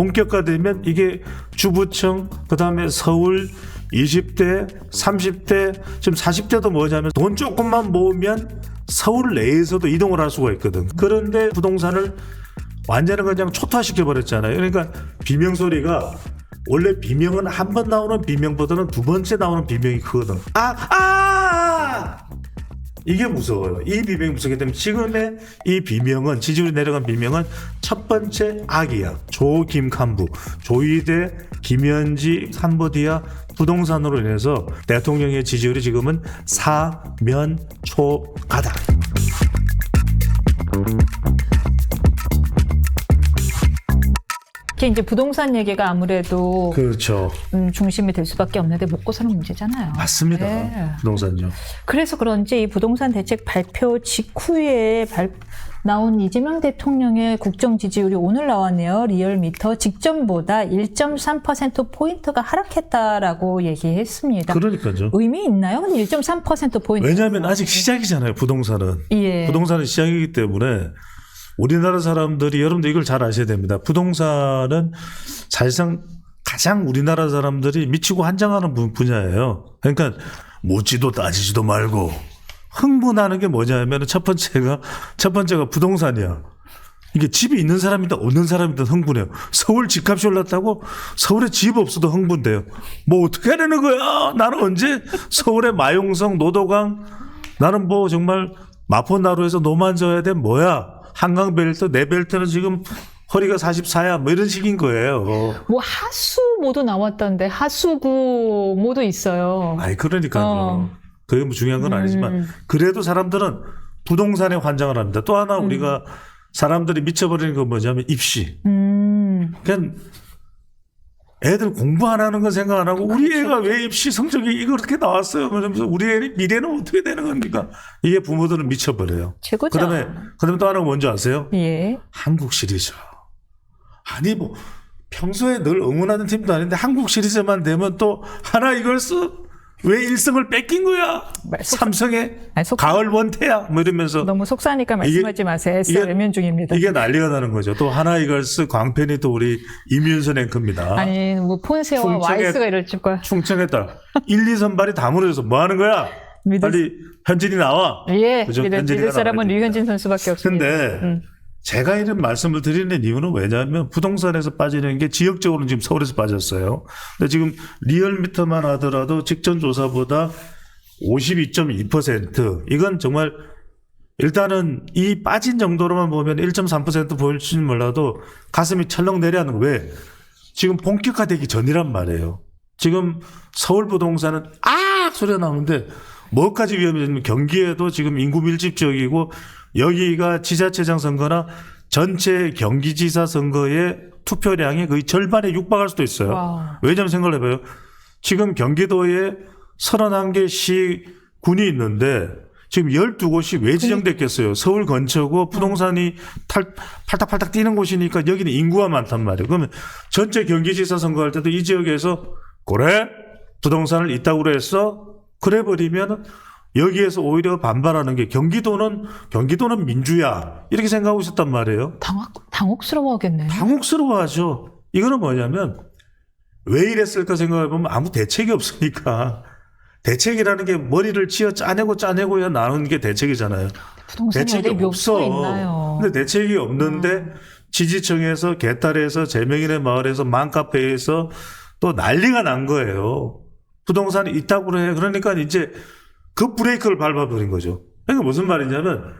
본격화되면 이게 주부층 그 다음에 서울 20대, 30대, 지금 40대도 뭐냐면 돈 조금만 모으면 서울 내에서도 이동을 할 수가 있거든. 그런데 부동산을 완전히 그냥 초토화시켜 버렸잖아요. 그러니까 비명 소리가 원래 비명은 한 번 나오는 비명보다는 두 번째 나오는 비명이 크거든. 아, 아! 이게 무서워요. 이 비명이 무섭기 때문에 지금의 이 비명은 지지율이 내려간 비명은 첫 번째 악이야. 조김 칸부, 조이대, 김현지, 삼보디아 부동산으로 인해서 대통령의 지지율이 지금은 사면초가다. 특히 이제 부동산 얘기가 아무래도 그렇죠. 음, 중심이 될 수밖에 없는데 먹고 사는 문제잖아요. 맞습니다. 네. 부동산요. 그래서 그런지 이 부동산 대책 발표 직후에 발- 나온 이재명 대통령의 국정 지지율이 오늘 나왔네요. 리얼미터 직전보다 1.3% 포인트가 하락했다라고 얘기했습니다. 그러니까요. 의미 있나요? 1.3% 포인트. 왜냐하면 아직 시작이잖아요. 부동산은. 예. 부동산은 시작이기 때문에 우리나라 사람들이 여러분들 이걸 잘 아셔야 됩니다. 부동산은 사실상 가장 우리나라 사람들이 미치고 한장하는 분- 분야예요. 그러니까 묻지도 따지지도 말고 흥분하는 게 뭐냐면 첫 번째가 첫 번째가 부동산이야. 이게 집이 있는 사람이든 없는 사람이든 흥분해요. 서울 집값이 올랐다고 서울에 집 없어도 흥분돼요. 뭐 어떻게 하려는 거야? 나는 언제 서울의 마용성, 노도강 나는 뭐 정말 마포나루에서 노만 져야 돼 뭐야? 한강 벨트, 내 벨트는 지금 허리가 44야 뭐 이런 식인 거예요. 뭐 하수 모두 나왔던데 하수구 모두 있어요. 아이 그러니까요. 어. 그게 뭐 중요한 건 아니지만 음. 그래도 사람들은 부동산에 환장을 합니다. 또 하나 우리가 사람들이 미쳐버리는 건 뭐냐면 입시. 음. 그냥 애들 공부 안 하는 건 생각 안 하고 우리 애가 왜 입시 성적이 이렇게 나왔어요? 그러면서 우리 애 미래는 어떻게 되는 겁니까? 이게 부모들은 미쳐버려요. 최고죠. 그다음에 그다음에 또 하나 뭔지 아세요? 예. 한국 시리즈. 아니 뭐 평소에 늘 응원하는 팀도 아닌데 한국 시리즈만 되면 또 하나 이걸스 왜 1승을 뺏긴 거야? 삼성의 아니, 속- 가을 원태야 뭐 이러면서 너무 속사니까 말씀하지 마세요. 이게- 외면 중입니다. 이게 난리가 나는 거죠. 또 하나 이걸스 광팬이 또 우리 임윤선 앵커입니다. 아니 뭐 폰세와 충청에- 와이스가 이럴 줄까? 충청했다. 1, 2 선발이 다 무너져서 뭐 하는 거야? 믿을- 빨리 현진이 나와. 예, 그죠? 믿을, 믿을 사람은 류현진 선수밖에 없습니다. 근데 음. 제가 이런 말씀을 드리는 이유는 왜냐하면 부동산에서 빠지는 게 지역적으로는 지금 서울에서 빠졌어요. 근데 지금 리얼미터만 하더라도 직전 조사보다 52.2% 이건 정말 일단은 이 빠진 정도로만 보면 1.3% 보일지는 몰라도 가슴이 철렁 내려하는 거 왜? 지금 본격화되기 전이란 말이에요. 지금 서울 부동산은 아 소리가 나오는데 뭐까지 위험해지면 경기에도 지금 인구 밀집 지역이고 여기가 지자체장 선거나 전체 경기지사 선거의 투표량의 거의 절반에 육박할 수도 있어요. 와. 왜냐면 생각을 해봐요. 지금 경기도에 31개 시 군이 있는데 지금 12곳이 왜 지정됐겠어요? 서울 근처고 부동산이 탈, 팔딱팔딱 뛰는 곳이니까 여기는 인구가 많단 말이에요. 그러면 전체 경기지사 선거할 때도 이 지역에서 그래? 부동산을 있다고 해서 그래 버리면 여기에서 오히려 반발하는 게 경기도는 경기도는 민주야 이렇게 생각하고 있었단 말이에요. 당혹, 당혹스러워하겠네. 당혹스러워하죠. 이거는 뭐냐면 왜 이랬을까 생각해 보면 아무 대책이 없으니까 대책이라는 게 머리를 치어 짜내고 짜내고 야 나오는 게 대책이잖아요. 대책이 없어. 있나요? 음. 근데 대책이 없는데 지지청에서 개딸에서 재명인의 마을에서 맘카페에서 또 난리가 난 거예요. 부동산이 있다고 해. 그러니까 이제 그 브레이크를 밟아버린 거죠. 그러니까 무슨 말이냐면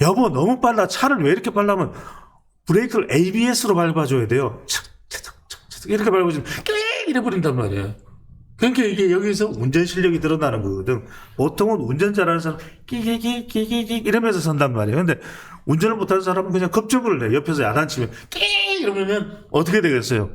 여보 너무 빨라 차를 왜 이렇게 빨라면 브레이크를 ABS로 밟아줘야 돼요. 착, 착, 착, 착, 이렇게 밟아주면 끼 이래 버린단 말이에요. 그러니까 이게 여기서 운전 실력이 드러나는 거거든. 보통은 운전 잘하는 사람 끼끼끼끼끼 이러면서 선단 말이에요. 근데 운전을 못하는 사람은 그냥 급정을 내. 옆에서 야단치면 끼 이러면 어떻게 되겠어요?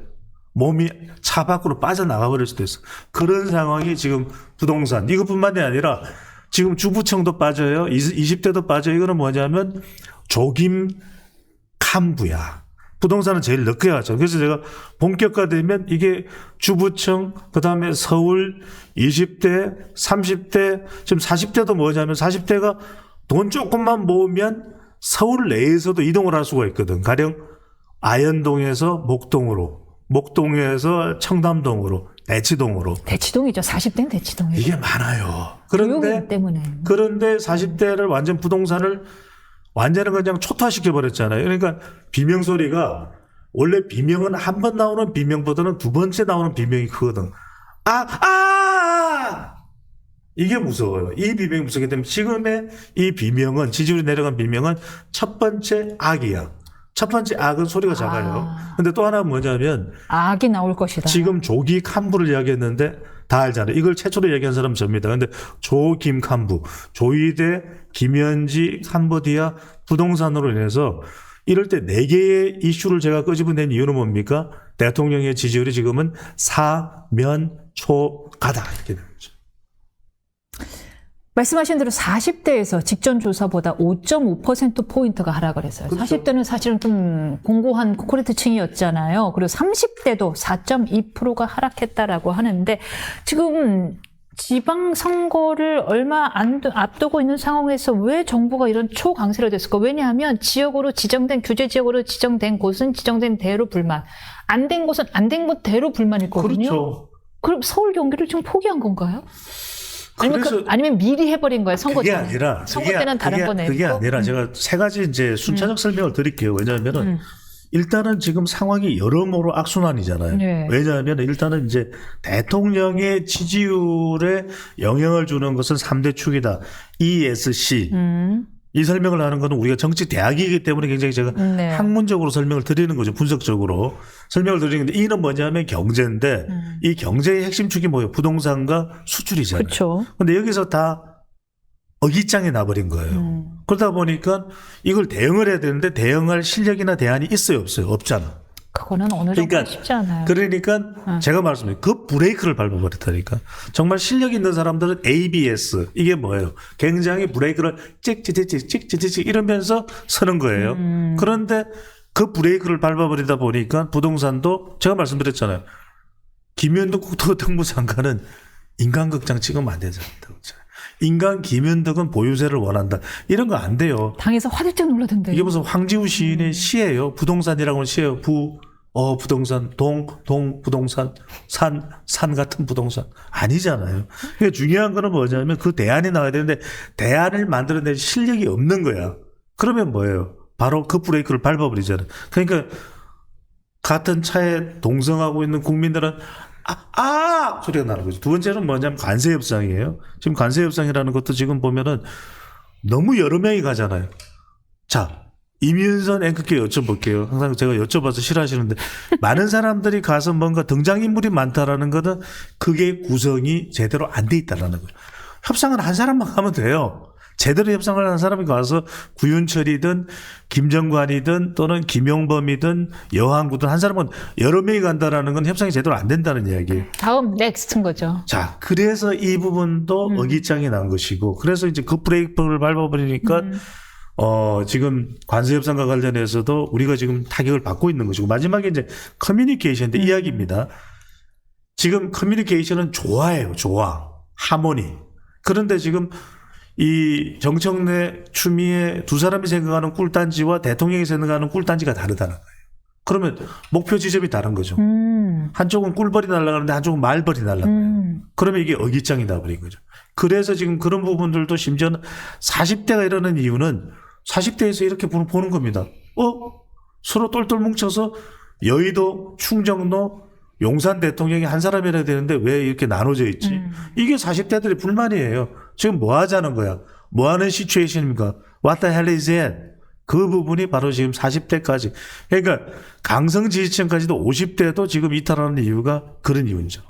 몸이 차 밖으로 빠져나가 버릴 수도 있어. 그런 상황이 지금 부동산 이것뿐만이 아니라 지금 주부청도 빠져요. 20대도 빠져요. 이거는 뭐냐면 조김 칸부야. 부동산은 제일 늦게 하죠. 그래서 제가 본격화되면 이게 주부청, 그 다음에 서울 20대, 30대, 지금 40대도 뭐냐면 40대가 돈 조금만 모으면 서울 내에서도 이동을 할 수가 있거든. 가령 아현동에서 목동으로, 목동에서 청담동으로, 대치동으로 대치동이죠. 40대는 대치동이죠. 이게 많아요. 그런데 때문에. 그런데 40대를 완전 부동산을 완전히 그냥 초토화시켜 버렸잖아요. 그러니까 비명 소리가 원래 비명은 한 번 나오는 비명보다는 두 번째 나오는 비명이 크거든. 아, 아! 이게 무서워요. 이 비명이 무섭기 때문에 지금의 이 비명은 지지율이 내려간 비명은 첫 번째 악이야. 첫 번째 악은 소리가 작아요. 아. 근데 또 하나 뭐냐면 악이 나올 것이다. 지금 조기 칸부를 이야기했는데 다 알잖아요. 이걸 최초로 얘기한 사람 접니다. 근데 조김 칸부, 조이대, 김현지, 칸보디아 부동산으로 인해서 이럴 때 네 개의 이슈를 제가 끄집어낸 이유는 뭡니까? 대통령의 지지율이 지금은 사면초가다 이렇게 되는 거죠. 말씀하신 대로 40대에서 직전 조사보다 5.5% 포인트가 하락을 했어요. 그렇죠. 40대는 사실은 좀 공고한 코코레트층이었잖아요. 그리고 30대도 4.2%가 하락했다라고 하는데 지금 지방 선거를 얼마 안 두- 앞두고 있는 상황에서 왜 정부가 이런 초강세를 됐을까? 왜냐하면 지역으로 지정된 규제 지역으로 지정된 곳은 지정된 대로 불만, 안 된 곳은 안 된 곳대로 불만이거든요. 그렇죠. 그럼 서울 경기를 지금 포기한 건가요? 아니면, 그, 아니면 미리 해버린 거예요 선거 그게 전에. 아니라 선거 그게, 때는 다른 그게, 거네. 그게 아니라 음. 제가 세 가지 이제 순차적 설명을 드릴게요. 왜냐하면은 음. 일단은 지금 상황이 여러모로 악순환이잖아요. 네. 왜냐하면 일단은 이제 대통령의 지지율에 영향을 주는 것은 3대 축이다. ESC. 음, 이 설명을 하는 것은 우리가 정치 대학이기 때문에 굉장히 제가 네. 학문적으로 설명을 드리는 거죠. 분석적으로. 설명을 드리는데 이는 뭐냐면 경제인데 음. 이 경제의 핵심 축이 뭐예요? 부동산과 수출이잖아요. 그렇죠. 근데 여기서 다 어깃장에 나버린 거예요. 음. 그러다 보니까 이걸 대응을 해야 되는데 대응할 실력이나 대안이 있어요, 없어요? 없잖아. 그거는 어느 정도 그러니까 쉽지 않아요. 그러니까 음. 제가 말씀드린 그 브레이크를 밟아버렸다니까. 정말 실력 있는 사람들은 ABS 이게 뭐예요? 굉장히 브레이크를 찍찍찍찍찍찍 이러면서 서는 거예요. 음. 그런데 그 브레이크를 밟아버리다 보니까 부동산도 제가 말씀드렸잖아요. 김현덕 국토교통부 장관은 인간극장 찍으면 안 되잖아요. 인간 김현덕은 보유세를 원한다. 이런 거 안 돼요. 당에서 화들짝 놀라던데. 이게 무슨 황지우 시인의 음. 시예요. 부동산이라고는 시예요. 부, 어, 부동산, 동, 동, 부동산, 산, 산 같은 부동산. 아니잖아요. 그러니까 중요한 거는 뭐냐면 그 대안이 나와야 되는데 대안을 만들어낼 실력이 없는 거야. 그러면 뭐예요? 바로 그 브레이크를 밟아버리잖아요. 그러니까 같은 차에 동성하고 있는 국민들은 아, 아! 소리가 나는 거죠. 두 번째는 뭐냐면 관세 협상이에요. 지금 관세 협상이라는 것도 지금 보면은 너무 여러 명이 가잖아요. 자, 이민선 앵커께 여쭤볼게요. 항상 제가 여쭤봐서 싫어하시는데 많은 사람들이 가서 뭔가 등장인물이 많다라는 것은 그게 구성이 제대로 안 돼 있다라는 거예요. 협상은 한 사람만 하면 돼요. 제대로 협상을 하는 사람이 가서 구윤철이든 김정관이든 또는 김용범이든 여항구든 한 사람은 여러 명이 간다라는 건 협상이 제대로 안 된다는 이야기예요. 다음 넥스트인 거죠. 자, 그래서 이 부분도 음. 어깃장이 난 것이고, 그래서 이제 그 브레이크를 밟아버리니까, 음. 어, 지금 관세 협상과 관련해서도 우리가 지금 타격을 받고 있는 것이고, 마지막에 이제 커뮤니케이션인데 음. 이야기입니다. 지금 커뮤니케이션은 좋아해요, 좋아. 하모니. 그런데 지금 이 정청래, 추미애 두 사람이 생각하는 꿀단지와 대통령이 생각하는 꿀단지가 다르다는 거예요. 그러면 목표 지점이 다른 거죠. 음, 한쪽은 꿀벌이 날아가는데 한쪽은 말벌이 날아가요. 음. 그러면 이게 어깃장이 나버린 거죠. 그래서 지금 그런 부분들도 심지어는 40대가 이러는 이유는 40대에서 이렇게 보는, 겁니다. 어? 서로 똘똘 뭉쳐서 여의도, 충정로, 용산 대통령이 한 사람이라 되는데 왜 이렇게 나눠져 있지? 음. 이게 40대들의 불만이에요. 지금 뭐 하자는 거야? 뭐 하는 시츄에이션입니까? What the hell is that? 그 부분이 바로 지금 40대까지. 그러니까 강성 지지층까지도 50대도 지금 이탈하는 이유가 그런 이유죠.